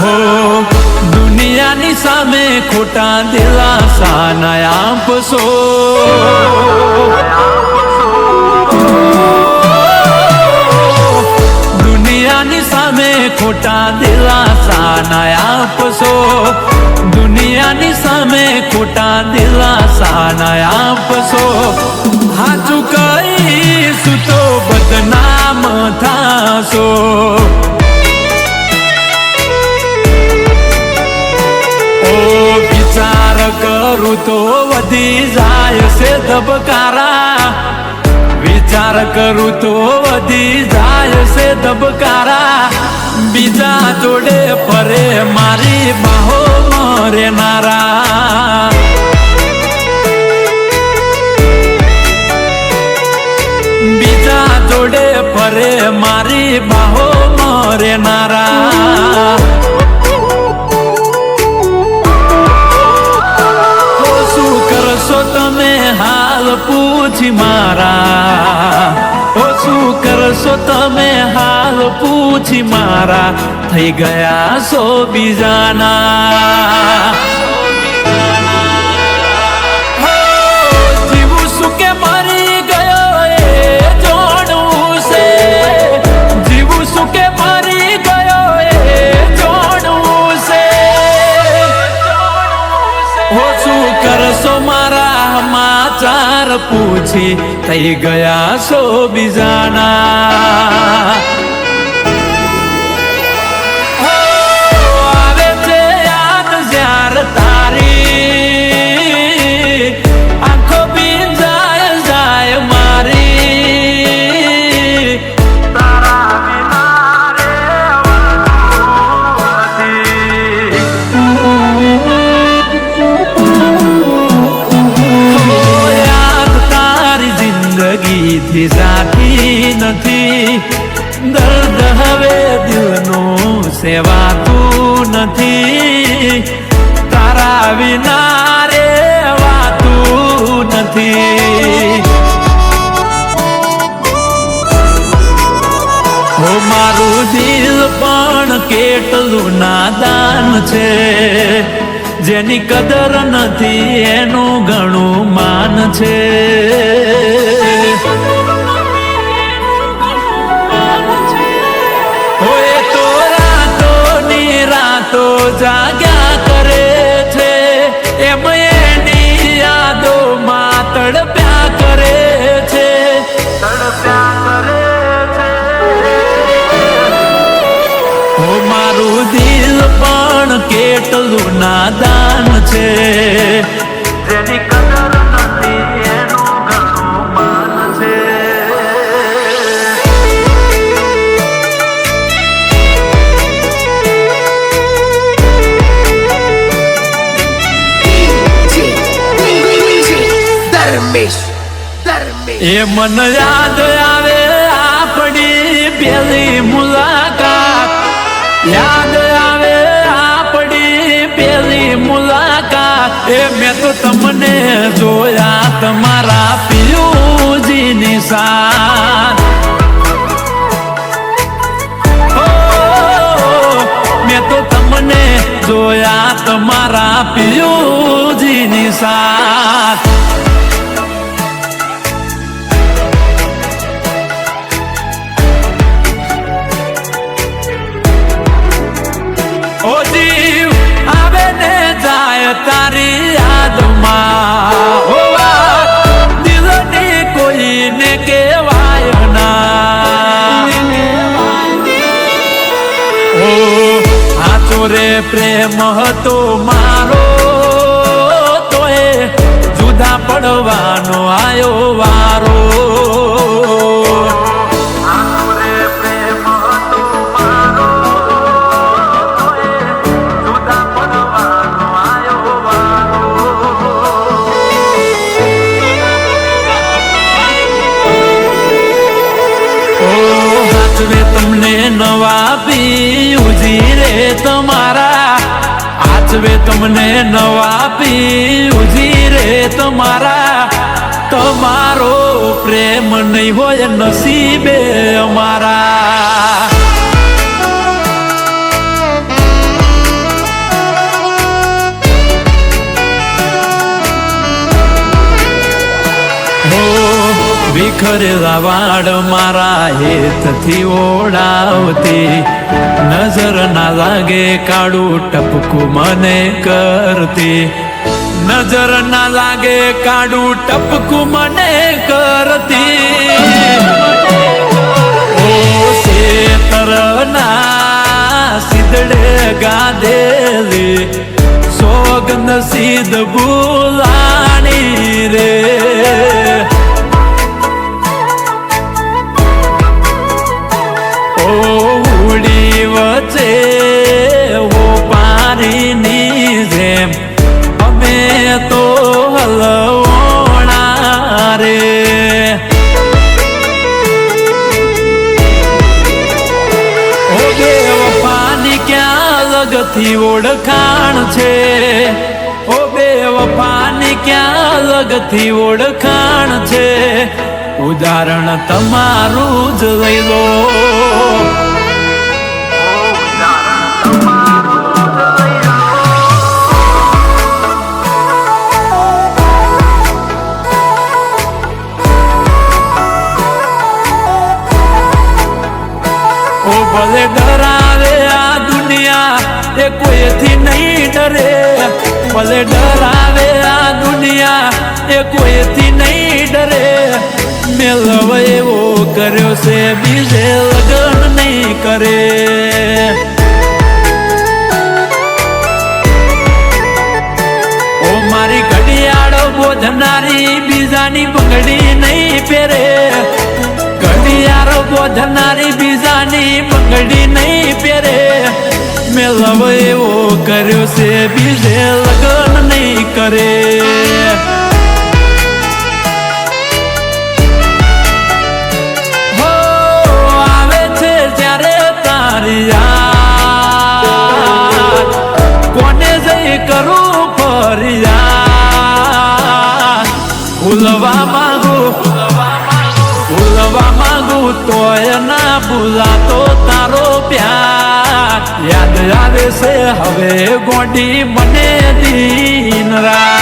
હો. દુનિયાની સામે ખોટા દિલાસા ના આપશો. દુનિયાની સામે ખોટા દિલાસા ના આપશો. દુનિયાની સામે ખોટા દિલાસા ના આપશો. વિચાર કરું તો વધી જાય છે ધબકારા. વિચાર કરું તો વધી જાય છે ધબકારા. બીજા જોડે ફરે મારી બાહો મરેનારા કરશો તમે હાલ પૂછી મારા? ઓ શું કરશો તમે હાલ પૂછી મારા? થઈ ગયા છો બીજાના. પૂછી થઈ ગયા સો બીજાના. જિંદગીથી નથી. દર્દ હવે દિલનું સેવાતું નથી. તારા વિના રે વાતું નથી. હો મારું દિલ પણ કેટલું નાદાન છે. જેની કદર નથી એનું ઘણું માન છે. જાગ્યા કરે છે, એમ એની યાદો માં તડપ્યા કરે છે. ઓ મારું દિલ પણ કેટલું નાદાન છે. એ મન યાદ આવે આપણી પેલી મુલાકાત. યાદ આવે આપણી પેલી મુલાકાત. એ મેં તો તમને જોયા તમારા પિયુજીની સાથ. મેં તો તમને જોયા તમારા પિયુજીની સાથ. તારી યાદમાં કોઈને કહેવાય ના. સાચો રે પ્રેમ હતો મારો તોય જુદા પડવાનો આયો. હાચવે તમને નવા પીયુજી રે તમારા. આચવે તમને નવા પીયુજી રે તમારા. તમારો પ્રેમ નહીં હોય નસીબે અમારા. નિખરેલા વાળ મારા હેતથી ઓળાવતી. નજર ના લાગે કાળું ટપકું મને કરતી. નજર ના લાગે કાળું ટપકું મને કરતી. ઓ શેતરના સિદડે ગાધેલી, સોગંદ સિદ્ધ ભૂલાણી વચ્ચે હો પારીની જેમ. અમે તો હલવણા રે. ઓ ક્યાં લગથી ઓળખાણ છે? ઓ બેવફાની ક્યાં લગથી ઓળખાણ છે? ઉદાહરણ તમારું જ લઈ લો. એ કોઈથી નહીં ડરે. ભલે ડરાવે આ દુનિયા, એ કોઈથી નહીં ડરે. મેલવ એવો કર્યો છે, બીજે લગ્ન નહીં કરે. ઓ મારી ઘડિયાળો બોધનારી, બીજાની બંગડી નહીં પહેરે. ઘડિયાળો બોધનારી, બીજાની બંગડી નહીં પહેરે. મેં લવ કર્યો છે બીજે લગન નહીં કરે આવે છે જ્યારે તારી કોને જઈ કરું ફરિયા ભૂલવા માંગુ ભૂલવા માંગુ તોય ના ભૂલાતો આવે છે. હવે ગોડી મને દિન રાત